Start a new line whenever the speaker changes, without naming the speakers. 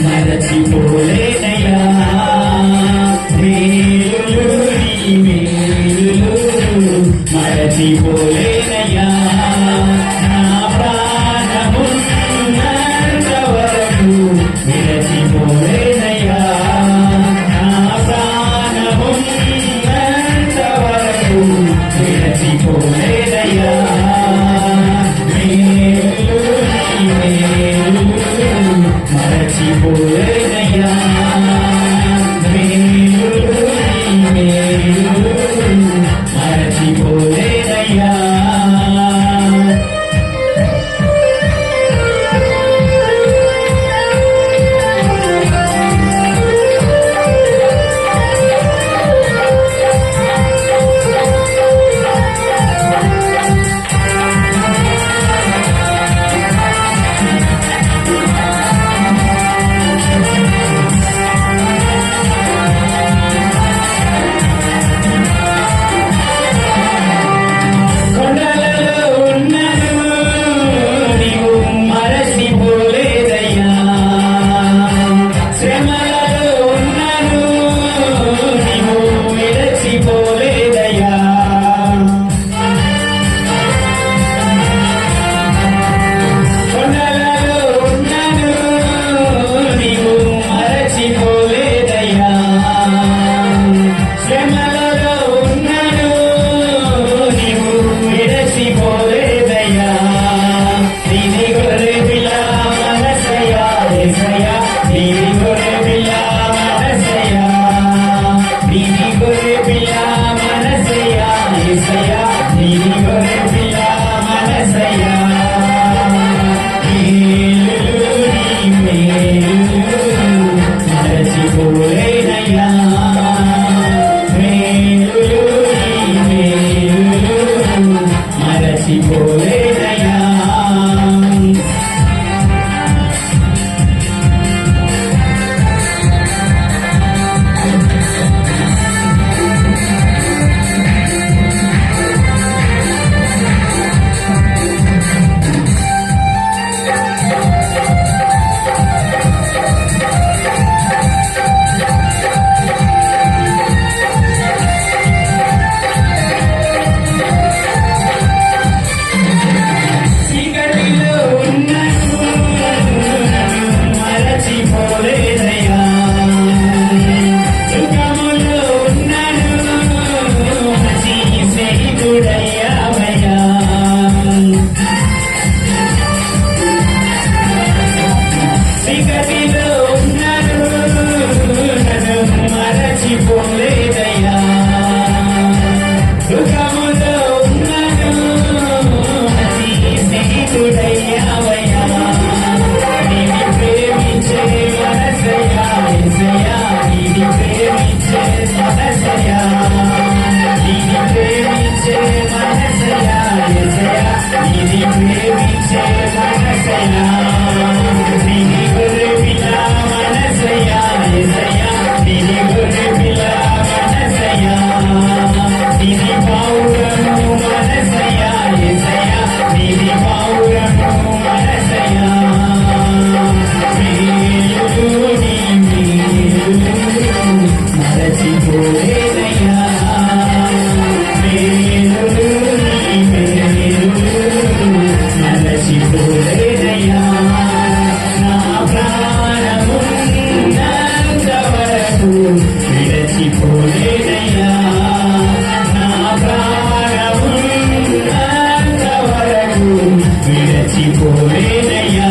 నరచిపోలేనయ్యా మేలులు నీ మేలులు మరచిపోలేనయ్యా. నా ప్రాణమున్నంత వరకు విరచిపోలేనయ్యా. నా ప్రాణమున్నంత వరకు విరచిపోలేనయ్యా. మేలులు నీ మేలులు Thank you. ఏసయ్యా నిన్ను ప్రేమించే మనసయ్యా విడచిపోలేదయ్యా నా ప్రాణం విడచిపోలేదయ్యా